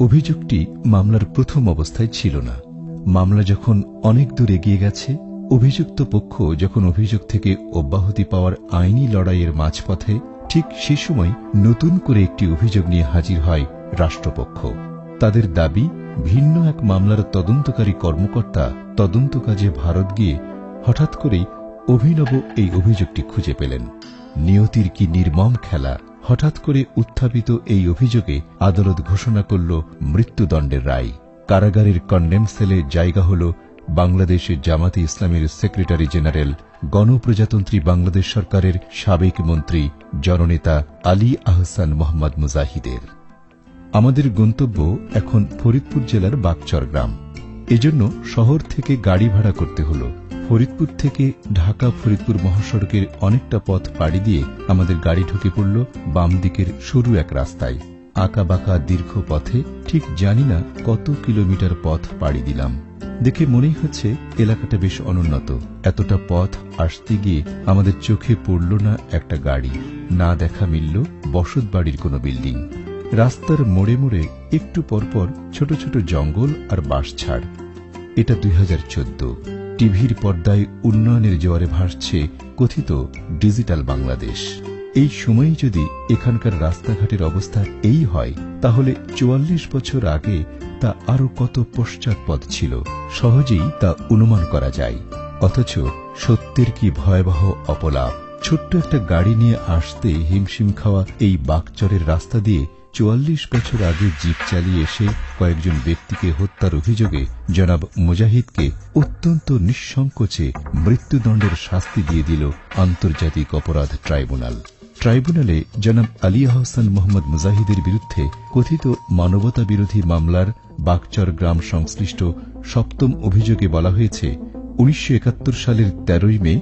অভিযোগটি মামলার প্রথম অবস্থায় ছিল না। মামলা যখন অনেক দূর এগিয়ে গেছে, অভিযুক্ত পক্ষ যখন অভিযোগ থেকে অব্যাহতি পাওয়ার আইনি লড়াইয়ের মাঝপথে, ঠিক সে সময় নতুন করে একটি অভিযোগ নিয়ে হাজির হয় রাষ্ট্রপক্ষ। তাদের দাবি, ভিন্ন এক মামলার তদন্তকারী কর্মকর্তা তদন্ত কাজে ভারত গিয়ে হঠাৎ করেই অভিনব এই অভিযোগটি খুঁজে পেলেন। নিয়তির কি নির্মম খেলা হঠাৎ করে উত্থাপিত এই অভিযোগে আদালত ঘোষণা করল মৃত্যুদণ্ডের রায়। কারাগারের কন্ডেম সেলে জায়গা হল বাংলাদেশের জামাতে ইসলামের সেক্রেটারি জেনারেল, গণপ্রজাতন্ত্রী বাংলাদেশ সরকারের সাবেক মন্ত্রী, জননেতা আলী আহসান মোহাম্মদ মুজাহিদের। আমাদের গন্তব্য এখন ফরিদপুর জেলার বাগচর গ্রাম। এজন্য শহর থেকে গাড়ি ভাড়া করতে হল। ফরিদপুর থেকে ঢাকা ফরিদপুর মহাসড়কের অনেকটা পথ পাড়ি দিয়ে আমাদের গাড়ি ঢুকে পড়ল বাম দিকের সরু এক রাস্তায়। আঁকা বাঁকা দীর্ঘ পথে ঠিক জানি না কত কিলোমিটার পথ পাড়ি দিলাম। দেখে মনেই হচ্ছে এলাকাটা বেশ অনুন্নত। এতটা পথ আসতে গিয়ে আমাদের চোখে পড়ল না একটা গাড়ি। না দেখা মিলল বসত বাড়ির কোনো বিল্ডিং। রাস্তার মোড়ে মোড়ে একটু পরপর ছোট ছোট জঙ্গল আর বাঁশঝাড় এটা দুই হাজার চোদ্দ। টিভির পর্দায় উন্নয়নের জোয়ারে ভাসছে কথিত ডিজিটাল বাংলাদেশ। এই সময়ে যদি এখানকার রাস্তাঘাটের অবস্থা এই হয়, তাহলে চুয়াল্লিশ বছর আগে তা আরও কত পশ্চাৎপদ ছিল, সহজেই তা অনুমান করা যায়। অথচ সত্যের কি ভয়াবহ অপলাপ? ছোট্ট একটা গাড়ি নিয়ে আসতে হিমশিম খাওয়া এই বাকচরের রাস্তা দিয়ে চুয়াল্লিশ বছর আগে জিপ চালিয়ে এসে কয়েকজন ব্যক্তিকে হত্যার অভিযোগে জনাব মুজাহিদকে অত্যন্ত নিঃসংকোচে মৃত্যুদণ্ডের শাস্তি দিয়ে দিল আন্তর্জাতিক অপরাধ ট্রাইব্যুনাল। ট্রাইব্যুনালে জনাব আলী আহসান মোহাম্মদ মুজাহিদের বিরুদ্ধে কথিত মানবতা বিরোধী মামলার বাকচর গ্রাম সংশ্লিষ্ট সপ্তম অভিযোগে বলা হয়েছে, উনিশশো একাত্তর সালের তেরোই মে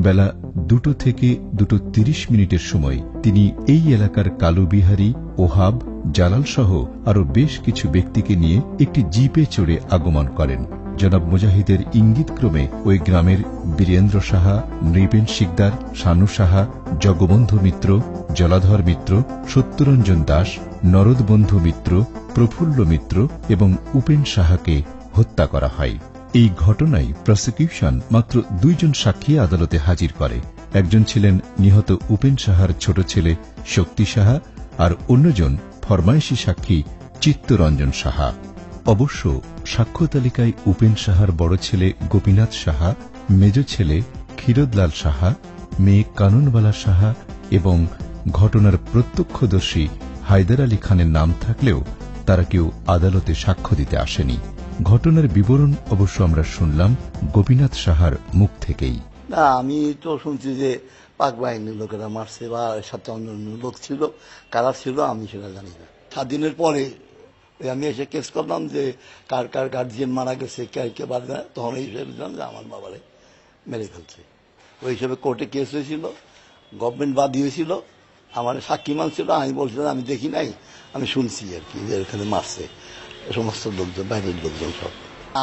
বেলা দুটো থেকে দুটো তিরিশ মিনিটের সময় তিনি এই এলাকার কালুবিহারী, ওহাব জালাল সহ আরও বেশ কিছু ব্যক্তিকে নিয়ে একটি জিপে চড়ে আগমন করেন। জনাব মুজাহিদের ইঙ্গিতক্রমে ওই গ্রামের বীরেন্দ্র সাহা, নৃপেন শিকদার, শানু সাহা, জগবন্ধু মিত্র, জলাধর মিত্র, সত্যরঞ্জন দাস, নরদবন্ধু মিত্র, প্রফুল্ল মিত্র এবং উপেন সাহাকে হত্যা করা হয়। এই ঘটনায় প্রসিকিউশন মাত্র দুইজন সাক্ষী আদালতে হাজির করে। একজন ছিলেন নিহত উপেন সাহার ছোট ছেলে শক্তি সাহা আর অন্যজন ফরমাইশি সাক্ষী চিত্তরঞ্জন সাহা। অবশ্য সাক্ষ্য তালিকায় উপেন সাহার বড় ছেলে গোপীনাথ সাহা, মেজ ছেলে ক্ষীরোদলাল সাহা, মেয়ে কানুনবালা সাহা এবং ঘটনার প্রত্যক্ষদর্শী হায়দার আলী খানের নাম থাকলেও তারা কেউ আদালতে সাক্ষ্য দিতে আসেনি। ঘটনার বিবরণ অবশ্য আমরা শুনলাম গোপীনাথ সাহার মুখ থেকেই। না, আমি তো শুনছি যে পাক বাহিনীর লোকেরা মারছে বা সাথে অন্য অন্য লোক ছিল, কারা ছিল আমি সেটা জানি না। সাত দিনের পরে আমি এসে কেস করলাম যে কার কার গার্জিয়ান মারা গেছে, কে কে বাদ দেয় তখন এই বুঝলাম যে আমার বাবারে মেরে ফেলছে। ওই হিসেবে কোর্টে কেস হয়েছিল গভর্নমেন্ট বাদ দিয়েছিল আমার সাক্ষী মানছিল আমি বলছিলাম, আমি দেখি নাই। আমি শুনছি আর কি যে এখানে মারছে। সমস্ত লোকজন বাইরের লোকজন সব।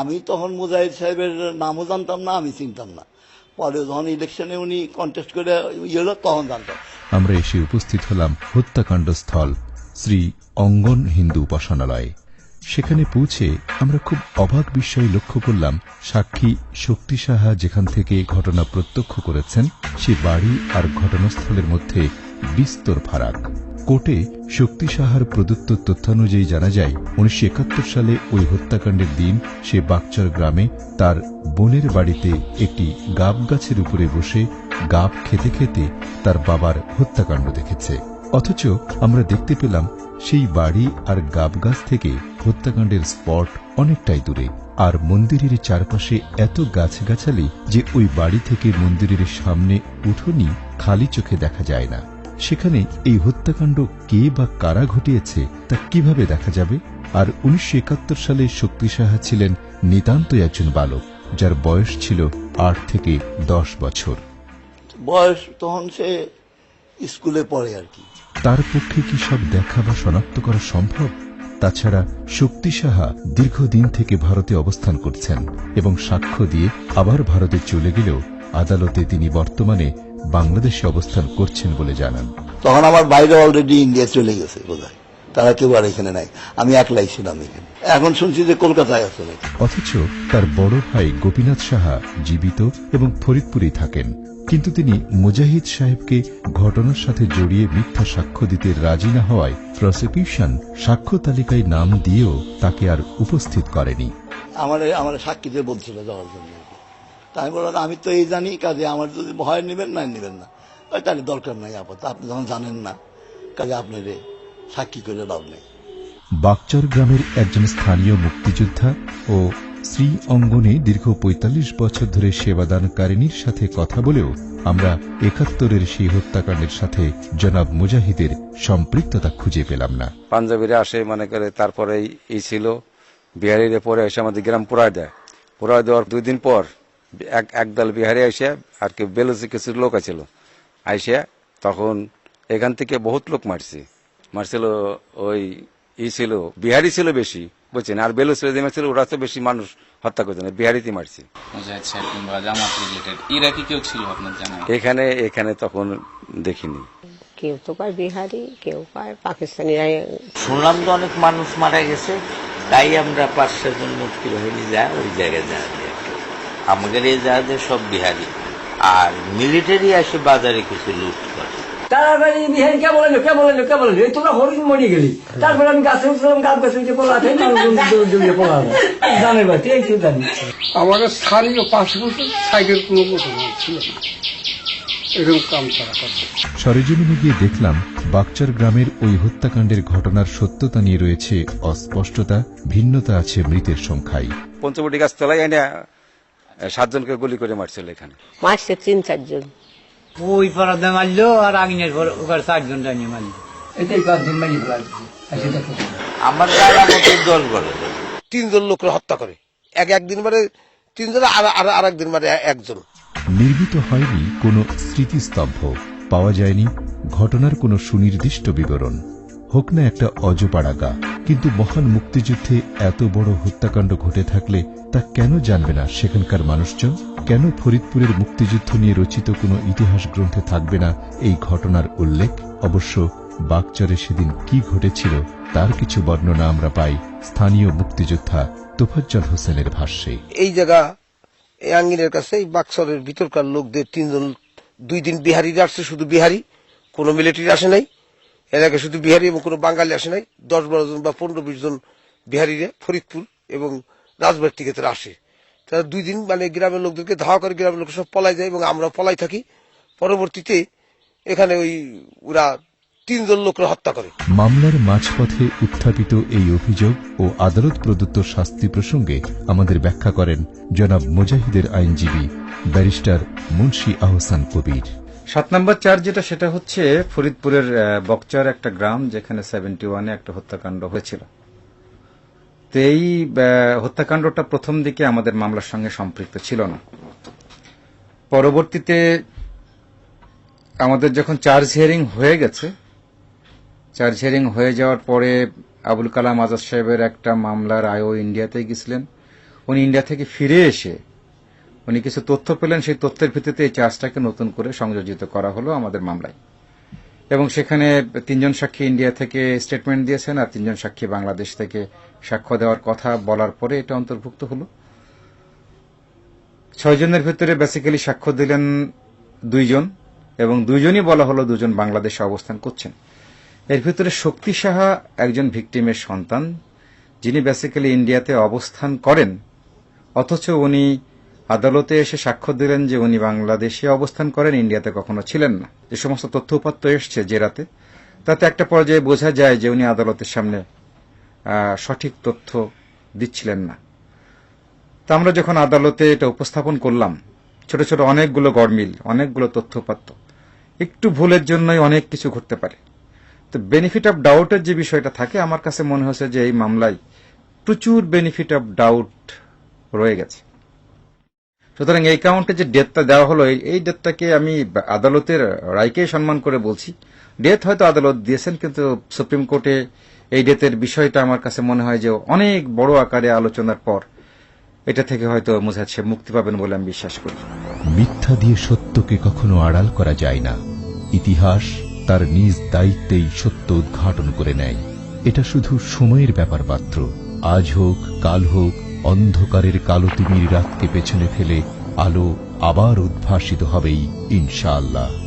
আমি তখন মুজাহিদ সাহেবের নামও জানতাম না, আমি চিনতাম না। পরে যখন ইলেকশনে উনি কন্টেস্ট করে ইয়ে হলো, তখন জানতাম। আমরা এসে উপস্থিত হলাম হত্যাকাণ্ড স্থল শ্রী অঙ্গন হিন্দু উপাসনালয়ে। সেখানে পৌঁছে আমরা খুব অবাক বিষয় লক্ষ্য করলাম, সাক্ষী শক্তি সাহা যেখান থেকে ঘটনা প্রত্যক্ষ করেছেন, সে বাড়ি আর ঘটনাস্থলের মধ্যে বিস্তর ফারাক। কোর্টে শক্তি সাহার প্রদত্ত তথ্যানুযায়ী জানা যায়, উনিশশো একাত্তর সালে ওই হত্যাকাণ্ডের দিন সে বাগচর গ্রামে তার বোনের বাড়িতে একটি গাব গাছের উপরে বসে গাব খেতে খেতে তার বাবার হত্যাকাণ্ড দেখেছে। অথচ আমরা দেখতে পেলাম সেই বাড়ি আর গাব গাছ থেকে হত্যাকাণ্ডের স্পট অনেকটাই দূরে। আর মন্দিরের চারপাশে এত গাছগাছালি যে ওই বাড়ি থেকে মন্দিরের সামনে উঠোনি খালি চোখে দেখা যায় না। সেখানে এই হত্যাকাণ্ড কে বা কারা ঘটিয়েছে তা কীভাবে দেখা যাবে? আর উনিশশো একাত্তর সালে শক্তি সাহা ছিলেন নিতান্তই একজন বালক যার বয়স ছিল আট থেকে দশ বছর। বয়স তখন সে স্কুলে পড়ে আর কি। তার পক্ষে কি সব দেখা বা শনাক্ত করা সম্ভব? তাছাড়া শক্তি সাহা দীর্ঘদিন থেকে ভারতে অবস্থান করছেন এবং সাক্ষ্য দিয়ে আবার ভারতে চলে গেলেও আদালতে তিনি বর্তমানে বাংলাদেশে অবস্থান করছেন বলে জানান। তখন আমার বাইরে অলরেডি ইন্ডিয়া চলে গেছে বোধ তারা কেউ আর এখানে নাই। আমি একলাই ছিলাম এখানে। এখন শুনছি যে কলকাতায় আছে অথচ তার বড় ভাই গোপীনাথ সাহা জীবিত এবং ফরিদপুরেই থাকেন। কিন্তু তিনি মুজাহিদ সাহেবকে ঘটনার সাথে জড়িয়ে মিথ্যা সাক্ষ্য দিতে রাজি না হওয়ায় প্রসিকিউশন সাক্ষ্য তালিকায় নাম দিয়েও তাকে আর উপস্থিত করেনি। আমার আমার সাক্ষীতে বলছিল যাওয়ার জন্য। তা আমি বললাম আমি তো এই জানি কাজে আমার যদি ভয় নেবেন না নেবেন না। তাহলে দরকার নাই আপাতত আপনি যখন জানেন না কাজে আপনার সাক্ষী করে লাভ নেই। বাকচর গ্রামের একজন স্থানীয় মুক্তিযোদ্ধা ও শ্রী অঙ্গনে দীর্ঘ ৪৫ বছর ধরে সেবাদানকারিনীর সাথে কথা বলেও আমরা একাত্তরের সেই হত্যাকাণ্ডের সাথে জনাব মুজাহিদের সম্পৃক্ততা খুঁজে পেলাম না। পাঞ্জাবিরা আসে মনে করে তারপরে এই ছিল। বিহারিরা পরে এসে আমাদের গ্রাম পুরায় দেয়। পুরায় দেওয়ার দুই দিন পর এক একদল বিহারি এসে আর কি বেলুচি কিছু লোক আছিল। আইসে তখন এখান থেকে বহুত লোক মারছে। মারছিল ওই ই ছিল বিহারি ছিল বেশি বুঝছেন? আর বেলুচি যে ছিল ওরা তো বেশি মানুষ হত্যা করছে না বিহারিতে মারছে। কেউ ছিল আপনার জানা এখানে এখানে তখন দেখিনি। কেউ তো কয় বিহারি কেউ কয় পাকিস্তানিরা। শুনলাম তো অনেক মানুষ মারা গেছে তাই আমরা পাঁচ ছজন মুক্তি বাহিনী যা ওই জায়গায় কি। আমাদের এই জাহাজে সব বিহারি। আর মিলিটারি আসে বাজারে কিছু লুট করে। তাড়াতাড়ি বিহারি কে কে কে এই তোরা হরিণ মরে গেলি। তারপরে আমি গাছে উঠলাম গাছ গাছে উঠে পড়া আছে দৌড়ে পড়া এই কেউ জানি আমাদের স্থানীয় পাঁচ বছর সাইকেল কোনো ছিল না। সরেজমিনে গিয়ে দেখলাম বাকচর গ্রামের ওই হত্যাকাণ্ডের ঘটনার সত্যতা নিয়ে রয়েছে অস্পষ্টতা ভিন্নতা আছে মৃতের সংখ্যায়। পঞ্চবটি গাছ তলায় সাতজনকে গুলি করে মারছিল এখানে। মারছে তিন চারজন। ওই পাড়াতে মারলো আর আগিনের পর ওখানে চারজন জানিয়ে মারলো। এটাই পাঁচজন মারি আমার জানা মতো দশ তিনজন লোকরা হত্যা করে। এক একদিন মানে তিনজন আর আর আর একদিন মানে একজন। নির্মিত হয়নি কোনো স্মৃতিস্তম্ভ। পাওয়া যায়নি ঘটনার কোনো সুনির্দিষ্ট বিবরণ। হোক না একটা অজপাড়াগা, কিন্তু মহান মুক্তিযুদ্ধে এত বড় হত্যাকাণ্ড ঘটে থাকলে তা কেন জানবে না সেখানকার মানুষজন? কেন ফরিদপুরের মুক্তিযুদ্ধ নিয়ে রচিত কোনো ইতিহাস গ্রন্থে থাকবে না এই ঘটনার উল্লেখ? অবশ্য বাকচরে সেদিন কি ঘটেছিল তার কিছু বর্ণনা আমরা পাই স্থানীয় মুক্তিযোদ্ধা তোফাজ্জল হোসেনের ভাষ্যে। এই জায়গা, এই আঙ্গিনের কাছে, এই বাক্সরের ভিতরকার লোকদের তিনজন, দুই দিন বিহারিরা আসছে, শুধু বিহারি, কোনো মিলিটারি আসে নাই। এলাকায় শুধু বিহারি এবং কোনো বাঙালি আসে নাই। দশ বারো জন বা পনেরো বিশ জন বিহারিরা ফরিদপুর এবং রাজবাড়ি থেকে তারা আসে। তারা দুই দিন মানে গ্রামের লোকদেরকে ধাওয়া করে, গ্রামের লোক সব পলাই যায় এবং আমরা পলাই থাকি। পরবর্তীতে এখানে ওই ওরা তিনজন লোকরা হত্যা করে। মামলার মাঝপথে উত্থাপিত এই অভিযোগ ও আদালত প্রদত্ত শাস্তি প্রসঙ্গে আমাদের ব্যাখ্যা করেন জনাব মুজাহিদের আইনজীবী ব্যারিস্টার মুন্সি আহসান কবির। সাত নম্বর চার যেটা, সেটা হচ্ছে ফরিদপুরের বকচার একটা গ্রাম, যেখানে সেভেন্টি ওয়ানে একটা হত্যাকাণ্ড হয়েছিল। তো এই হত্যাকাণ্ডটা প্রথম দিকে আমাদের মামলার সঙ্গে সম্পৃক্ত ছিল না। পরবর্তীতে আমাদের যখন চার্জ হিয়ারিং হয়ে গেছে চার্জ হিয়ারিং হয়ে যাওয়ার পরে আবুল কালাম আজাদ সাহেবের একটা মামলার আয়ও ইন্ডিয়াতে গেছিলেন। উনি ইন্ডিয়া থেকে ফিরে এসে উনি কিছু তথ্য পেলেন, সেই তথ্যের ভিত্তিতে এই চার্জটাকে নতুন করে সংযোজিত করা হলো আমাদের মামলায়। এবং সেখানে তিনজন সাক্ষী ইন্ডিয়া থেকে স্টেটমেন্ট দিয়েছেন আর তিনজন সাক্ষী বাংলাদেশ থেকে সাক্ষ্য দেওয়ার কথা বলার পরে এটা অন্তর্ভুক্ত হলো। ছয়জনের ভিতরে বেসিক্যালি সাক্ষ্য দিলেন দুইজন এবং দুইজনই বলা হলো দুজন বাংলাদেশে অবস্থান করছেন। এর ভিতরে শক্তি সাহা একজন ভিকটিমের সন্তান, যিনি বেসিক্যালি ইন্ডিয়াতে অবস্থান করেন, অথচ উনি আদালতে এসে সাক্ষ্য দিলেন যে উনি বাংলাদেশে অবস্থান করেন, ইন্ডিয়াতে কখনো ছিলেন না। যে সমস্ত তথ্য উপাত্ত এসছে জেরাতে তাতে একটা পর্যায়ে বোঝা যায় যে উনি আদালতের সামনে সঠিক তথ্য দিচ্ছিলেন না। তা আমরা যখন আদালতে এটা উপস্থাপন করলাম, ছোট ছোট অনেকগুলো গড়মিল, অনেকগুলো তথ্যপাত্র একটু ভুলের জন্যই অনেক কিছু ঘটতে পারে। তো বেনিফিট অফ ডাউটের যে বিষয়টা থাকে, আমার কাছে মনে হচ্ছে যে এই মামলায় প্রচুর বেনিফিট অফ ডাউট রয়ে গেছে। সুতরাং এই কাউন্টে যে ডেটটা দেওয়া হলো, এই- ডেটটাকে আমি আদালতের রায়কে সম্মান করে বলছি। ডেথ হয়তো আদালত দিয়েছেন, কিন্তু সুপ্রিম কোর্টে এই ডেথের বিষয়টা আমার কাছে মনে হয় যে অনেক বড় আকারে আলোচনার পর এটা থেকে হয়তো মুজাহিদ মুক্তি পাবেন বলে আমি বিশ্বাস করি। মিথ্যা দিয়ে সত্যকে কখনো আড়াল করা যায় না। ইতিহাস তার নিজ দায়িত্বেই সত্য উদ্ঘাটন করে নেয়। এটা শুধু সময়ের ব্যাপার মাত্র। আজ হোক, কাল হোক অন্ধকারের কালো তিমির রাতকে পেছনে ফেলে আলো আবার উদ্ভাসিত হবেই ইনশাআল্লাহ।